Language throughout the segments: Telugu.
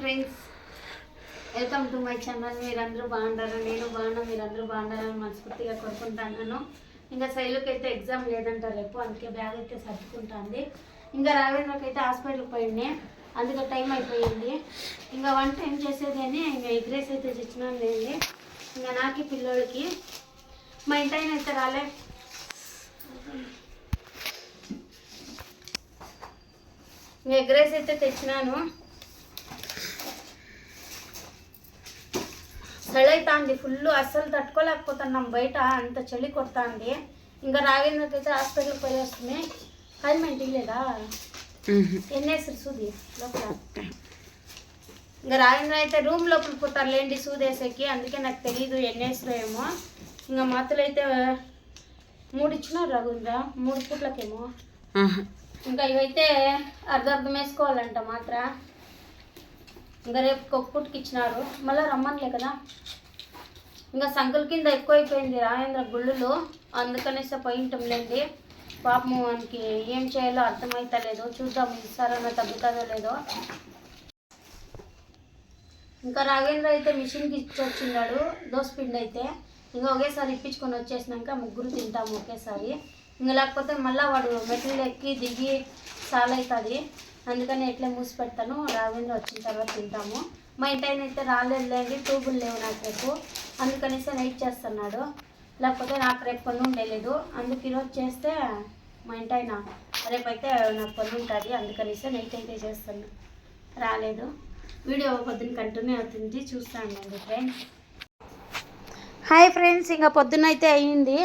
Friends welcome to my channel మీరందరూ బాగుంటారు నేను బాగున్నా మీరందరూ బాగుండాలని మనస్ఫూర్తిగా కోరుకుంటున్నాను. ఇంకా శైలుకి అయితే ఎగ్జామ్ లేదంట రేపు అందుకే బ్యాగ్ అయితే సర్దుకుంటుంది. ఇంకా రావేంద్రకి అయితే హాస్పిటల్కి పోయింది. అందుకే టైం అయిపోయింది. ఇంకా వంట ఏం చేసేది అని ఇంకా ఎగ్ రైస్ అయితే తెచ్చినాను లేండి ఇంకా నాకి పిల్లోడికి. మా ఇంటి ఆయన అయితే రాలే. ఇంకా ఎగ్ రైస్ అయితే తెచ్చినాను. చలి అవుతుంది ఫుల్ అస్సలు తట్టుకోలేకపోతున్నాం బయట అంత చలి కొడుతుంది. ఇంకా రాగేంద్రకి అయితే హాస్పిటల్కి పోయి వస్తుంది కానీ మా ఇంటికి లేదా ఎన్నేసారు సూది లోపల. ఇంకా రాగేంద్ర అయితే రూమ్ లోపల పోతారు లేండి సూది వేసేకి అందుకే నాకు తెలియదు ఎన్నేసారో ఏమో. ఇంకా మాతలు అయితే మూడు ఇచ్చినారు రాఘవేంద్ర మూడు పూట్లకేమో. ఇంకా ఇవైతే అర్ధ అర్ధం వేసుకోవాలంట మాత్ర. ఇంకా రేపు కొక్కుటికి ఇచ్చినారు మళ్ళీ రమ్మనిలే కదా. ఇంకా సంకుల కింద ఎక్కువైపోయింది రాజేంద్ర గుళ్ళు అందుకనేసి పోయింటాం లేండి పాపము మనకి ఏం చేయాలో అర్థమవుతలేదు చూద్దాం ఈసారన్నా తగ్గుతుందో లేదో. ఇంకా రాఘేంద్ర అయితే మిషన్కి ఇచ్చొచ్చిన్నాడు దోసపిండి అయితే. ఇంకా ఒకేసారి ఇప్పించుకొని వచ్చేసినాక ముగ్గురు తింటాము ఒకేసారి. ఇంకా లేకపోతే మళ్ళీ వాడు మెట్లు ఎక్కి దిగి చాలా అవుతుంది అందుకని ఎట్లా మూసి పెడతాను రాఘవేంద్ర వచ్చిన తర్వాత తింటాము. మా ఇంటి ఆయన అయితే రాలేదులేండి ట్యూబులు లేవు నాకు రేపు. అందుకనేసి నైట్ చేస్తున్నాడు. లేకపోతే నాకు రేపు పని ఉండలేదు అందుకు ఈరోజు చేస్తే మా ఇంటి ఆయన రేపైతే నాకు పని ఉంటుంది అందుకనేసి నైట్ అయితే చేస్తాను. రాలేదు. వీడియో పొద్దున్న కంటిన్యూ అవుతుంది. చూస్తాను అండి ఫ్రెండ్స్ హాయ్ ఫ్రెండ్స్ ఇంకా పొద్దున్న అయితే అయ్యింది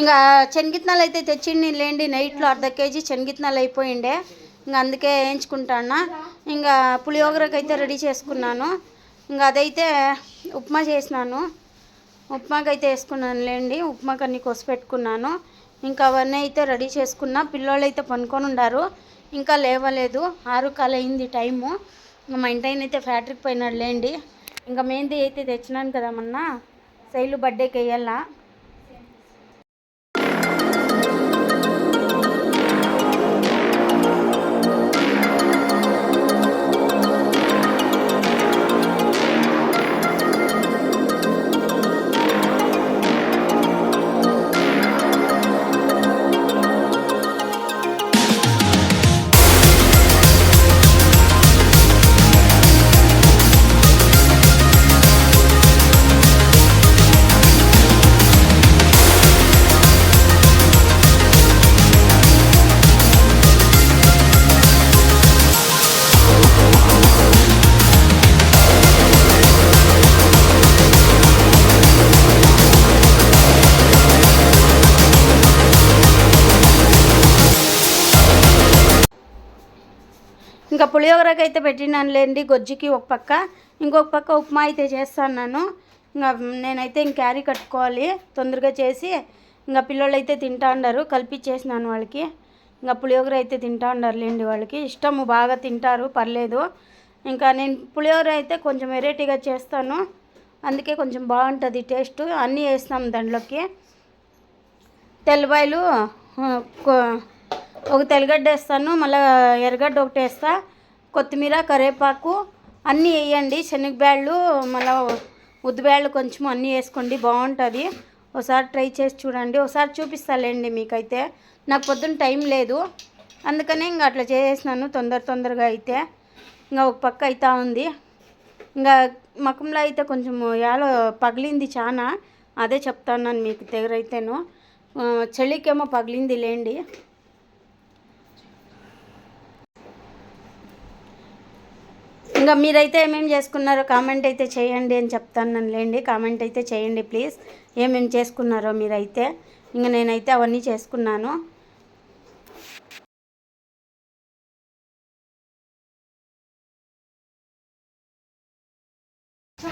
ఇంకా శనగిత్తనాలు అయితే తెచ్చిండి లేండి నైట్లో అర్ధ కేజీ శనగిత్తనాలు అయిపోయిండే. ఇంకా అందుకే వేయించుకుంటాను ఇంకా పులిహోగరకు అయితే రెడీ చేసుకున్నాను. ఇంకా అదైతే ఉప్మా చేసినాను. ఉప్మాకి అయితే వేసుకున్నాను లేండి ఉప్మాకి అన్ని కోసి పెట్టుకున్నాను. ఇంకా అవన్నీ అయితే రెడీ చేసుకున్నా. పిల్లోళ్ళు అయితే పనుకొని ఉండారు. ఇంకా లేవలేదు. ఆరు కాలయింది టైము. ఇంకా మా ఇంటి అయితే ఫ్యాక్టరీకి పోయినాడు లేండి. ఇంకా మెహందీ అయితే తెచ్చినాను కదా మొన్న. శైలు బర్త్డేకి వేయాలా. ఇంకా పులిహోరకి అయితే పెట్టినాను లేండి గొజ్జికి ఒక పక్క ఇంకొక పక్క ఉప్మా అయితే చేస్తాను ఇంకా నేనైతే ఇంక క్యారీ కట్టుకోవాలి తొందరగా చేసి ఇంకా పిల్లలు అయితే తింటా ఉండరు కలిపిచ్చేసినాను వాళ్ళకి. ఇంకా పులిహోర అయితే తింటా ఉన్నారు లేండి వాళ్ళకి. ఇష్టము బాగా తింటారు పర్లేదు. ఇంకా నేను పులిహోర అయితే కొంచెం వెరైటీగా చేస్తాను. అందుకే కొంచెం బాగుంటుంది టేస్ట్. అన్నీ వేస్తాం దాంట్లోకి. తెల్లబాయలు ఆ, ఒక తెల్లగడ్డ వేస్తాను మళ్ళీ ఎర్రగడ్డ ఒకటి వేస్తా. కొత్తిమీర కరివేపాకు అన్నీ వేయండి. శనగబ్యాళ్ళు మళ్ళీ ఉద్దిబ్యాళ్ళు కొంచెం అన్నీ వేసుకోండి. బాగుంటుంది. ఒకసారి ట్రై చేసి చూడండి. ఒకసారి చూపిస్తాలేండి మీకైతే. నాకు పొద్దున్న టైం లేదు. అందుకనే ఇంకా అట్లా చేసేసినాను. తొందర తొందరగా అయితే ఇంకా ఒక పక్క అవుతా ఉంది. ఇంకా మకంలో అయితే కొంచెం యాలో పగిలింది చాలా అదే చెప్తాను మీకు దగ్గర అయితేను చలికేమో పగిలింది లేండి ఇంకా మీరైతే ఏమేమి చేసుకున్నారో కామెంట్ అయితే చేయండి అని చెప్తాను లేండి. కామెంట్ అయితే చేయండి ప్లీజ్ ఏమేమి చేసుకున్నారో మీరైతే. ఇంకా నేనైతే అవన్నీ చేసుకున్నాను.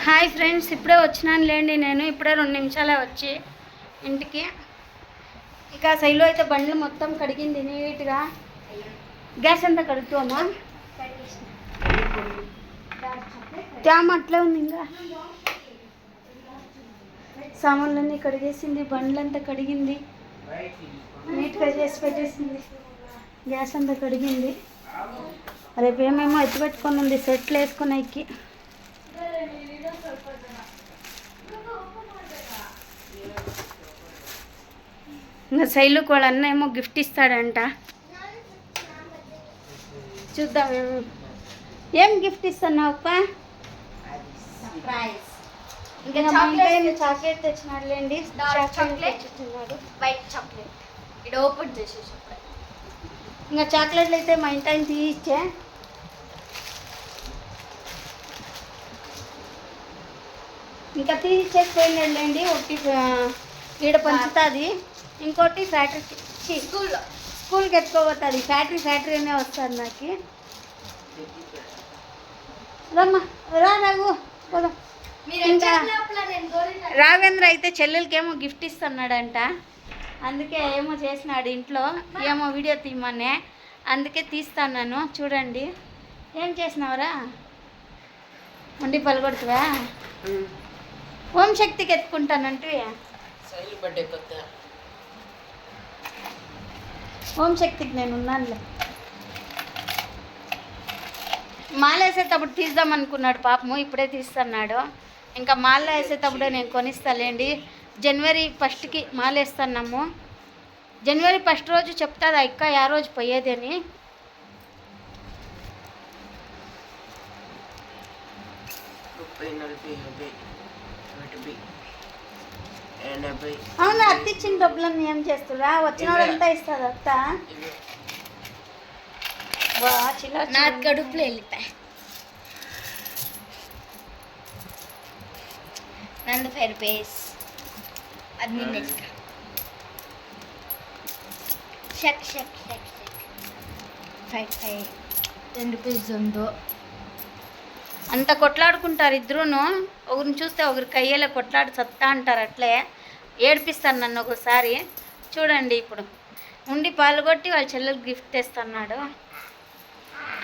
హాయ్ ఫ్రెండ్స్ ఇప్పుడే వచ్చినాను లేండి నేను. ఇప్పుడే రెండు నిమిషాలే వచ్చి ఇంటికి. ఇక సైలో అయితే బండ్లు మొత్తం కడిగింది నీట్గా. గ్యాస్ అంతా కడుగుతామా? త్యామ అట్లే ఉంది ఇంకా. సామాన్లన్నీ కడిగేసింది బండ్లంతా కడిగింది. నీట్గా చేసి పెట్టేసింది. గ్యాస్ అంతా కడిగింది. రేపు ఏమేమో ఎత్తి పెట్టుకొని ఉంది సెట్లు వేసుకుని ఎక్కి. ఇంకా శైలుకి వాళ్ళ అన్న ఏమో గిఫ్ట్ ఇస్తాడంట. చూద్దాం ఏం గిఫ్ట్ ఇస్తున్నావు అప్ప? సర్ప్రైజ్ ఇంకా ఇంట్లో చాక్లెట్ తెచ్చినాడులేండి. చాక్లెట్ తెచ్చినాడు. వైట్ చాక్లెట్ ఇది ఓపెన్ చేసేసి ఇంకా చాక్లెట్లు అయితే మా ఇంటి ఆయన తీయిచ్చే. ఇంకా తీయిచ్చేసిపోయినాడులేండి ఒకటి ఆ, ఈడ పంచుతుంది. ఇంకోటి ఫ్యాక్టరీ స్కూల్లో స్కూల్కి ఎత్తుకోబోతుంది ఫ్యాక్టరీ ఫ్యాక్టరీ అనే వస్తుంది నాకు. రమ్మా. రా రఘు. పోదాం. ఇంకా- రాఘవేంద్ర అయితే చెల్లెలకి ఏమో గిఫ్ట్ ఇస్తున్నాడంట. అందుకే ఏమో చేసినాడు ఇంట్లో. ఏమో వీడియో తీయమనే. అందుకే తీస్తాను చూడండి. ఏం చేసినావురా? ఉండి పలగొడుతువా? ఓం శక్తికి ఎత్తుకుంటానంటే. ఓం శక్తికి నేను ఉన్నానులే మాల వేసేటప్పుడు తీద్దాం అనుకున్నాడు పాపము ఇప్పుడే తీస్తున్నాడు. ఇంకా మాల వేసేటప్పుడే నేను కొనిస్తాలేండి. జనవరి ఫస్ట్కి మాల వేస్తున్నాము జనవరి ఫస్ట్ రోజు చెప్తాది అక్క ఆ రోజు పోయేది అని? అవును అత్త ఇచ్చిన డబ్బులన్నీ ఏం చేస్తురా వచ్చిన వాళ్ళంతా ఇస్తుంది అత్త నా చిల్లర. కడుపులో వెళ్ళిపోయా. నందు ఫైవ్ రూపీస్ అది నిన్న షక్ షక్ షక్ షక్. Five five. టెన్ రూపీస్ ఉందో. అంత కొట్లాడుకుంటారు ఇద్దరును. ఒకరిని చూస్తే ఒకరికి అయ్యేలా కొట్లాడి సత్తా అంటారు అట్లే. ఏడిపిస్తాను నన్ను ఒకసారి. చూడండి ఇప్పుడు. ఉండి పాల్గొట్టి వాళ్ళ చెల్లెలకు గిఫ్ట్ తెస్తున్నాడు.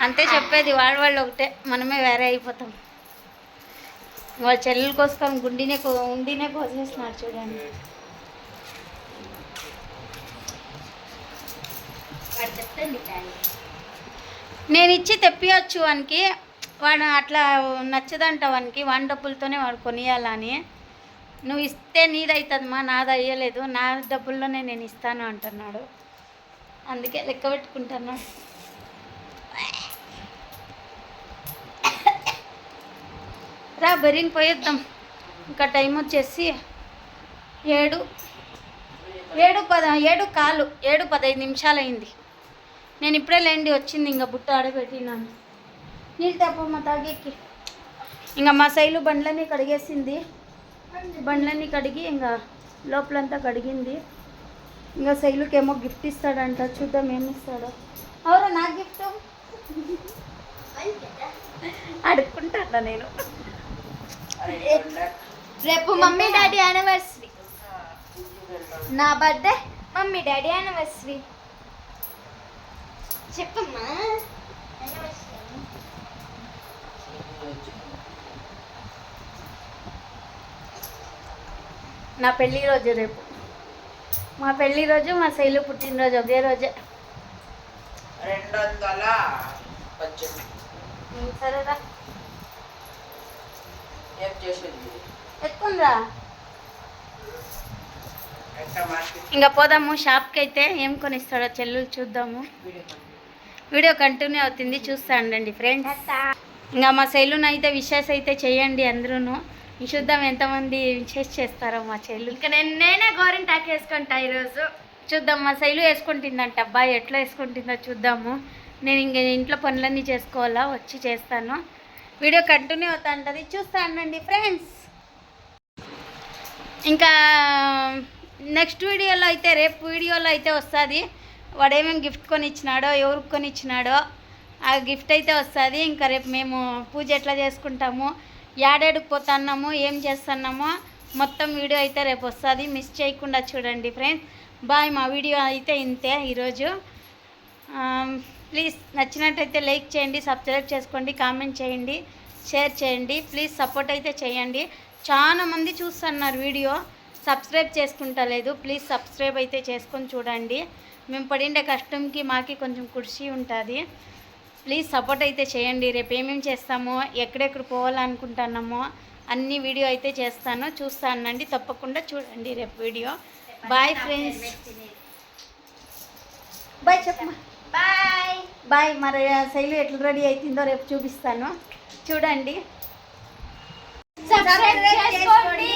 అంతే చెప్పేది వాళ్ళ వాళ్ళు ఒకటే. మనమే వేరే అయిపోతాం. వాళ్ళ చెల్లెల కోసం గుండినే ఉండినే కోసేస్తున్నాడు చూడండి. నేను ఇచ్చి తెప్పియచ్చు వానికి. వాడు అట్లా నచ్చదంట వానికి. వాని డబ్బులతోనే వాడు కొనియాలని నువ్వు ఇస్తే నీదవుతుందమ్మా నాది అయ్యలేదు నా డబ్బుల్లోనే నేను ఇస్తాను అంటున్నాడు. అందుకే లెక్క పెట్టుకుంటున్నాడు. రా బెరింగ్ పోయేద్దాం. ఇంకా టైం వచ్చేసి ఏడు ఏడు పద ఏడు కాలు ఏడు పదహైదు నిమిషాలు అయింది నేను ఇప్పుడే లేండి వచ్చింది ఇంకా బుట్ట ఆడబెట్టినాను. నీళ్ళు తప్పమ్మ తాగేకి. ఇంకా మా శైలు బండ్లన్నీ కడిగేసింది. బండ్లన్నీ కడిగి ఇంకా లోపలంతా కడిగింది. ఇంకా శైలుకి ఏమో గిఫ్ట్ ఇస్తాడంట చూద్దాం ఏమి ఇస్తాడో అవురా నా గిఫ్ట్? అడుక్కుంటాడా నేను? రేపు మమ్మీ డాడీ యానివర్సరీ. నా బర్త్డే మమ్మీ డాడీ యానివర్సరీ. చెప్పమ్మా. నా పెళ్ళి రోజు రేపు. మా పెళ్ళి రోజు మా శైలు పుట్టినరోజు ఒకే రోజే. రెండు వందల సరేరా. ఏం చేసేది ఇంకా పోదాము షాప్కి అయితే ఏం కొనిస్తాడో చెల్లులు చూద్దాము. వీడియో కంటే వీడియో కంటిన్యూ అవుతుంది చూస్తా ఉండండి ఫ్రెండ్స్. ఇంకా మా శైలుని అయితే విషెస్ అయితే చేయండి అందరూ చూద్దాం ఎంతమంది విషెస్ చేస్తారో మా చెల్లు ఇంకా నేను నేనే గోరింటాకు వేసుకుంటా ఈరోజు. చూద్దాం మా శైలు వేసుకుంటుందంట. అబ్బాయి ఎట్లా వేసుకుంటుందో చూద్దాము. నేను ఇంక ఇంట్లో పనులన్నీ చేసుకోవాలా వచ్చి చేస్తాను. వీడియో కంటిన్యూ అవుతా ఉంటుంది చూస్తా ఉండండి ఫ్రెండ్స్. ఇంకా నెక్స్ట్ వీడియోలో అయితే రేపు వీడియోలో అయితే వస్తుంది. వాడు ఏమేమి గిఫ్ట్ కొని ఇచ్చినాడో ఎవరికి కొని ఇచ్చినాడో ఆ గిఫ్ట్ అయితే వస్తుంది. ఇంకా రేపు మేము పూజ ఎట్లా చేసుకుంటాము యాడేడుకు పోతున్నాము ఏం చేస్తున్నామో మొత్తం వీడియో అయితే రేపు వస్తుంది. మిస్ చేయకుండా చూడండి ఫ్రెండ్స్. బాయ్ మా వీడియో అయితే ఇంతే ఈరోజు. ప్లీజ్ నచ్చినట్టయితే లైక్ చేయండి సబ్స్క్రైబ్ చేసుకోండి కామెంట్ చేయండి షేర్ చేయండి ప్లీజ్ సపోర్ట్ అయితే చేయండి. చాలా మంది చూస్తున్నారు వీడియో సబ్స్క్రైబ్ చేసుకుంటలేదు ప్లీజ్ సబ్స్క్రైబ్ అయితే చేసుకొని చూడండి. మేము పడిండే కష్టంకి మాకి కొంచెం కృషి ఉంటుంది. ప్లీజ్ సపోర్ట్ అయితే చేయండి రేపు ఏమేమి చేస్తామో ఎక్కడెక్కడ పోవాలనుకుంటున్నామో అన్ని వీడియో అయితే చేస్తాను. చూస్తానండి తప్పకుండా చూడండి రేపు వీడియో. బాయ్ ఫ్రెండ్స్ బాయ్ చెప్పమ్మా. బాయ్ బాయ్ మరి శైలి ఎట్లా రెడీ అవుతుందో రేపు చూపిస్తాను. చూడండి. సబ్స్క్రైబ్ చేసుకోండి.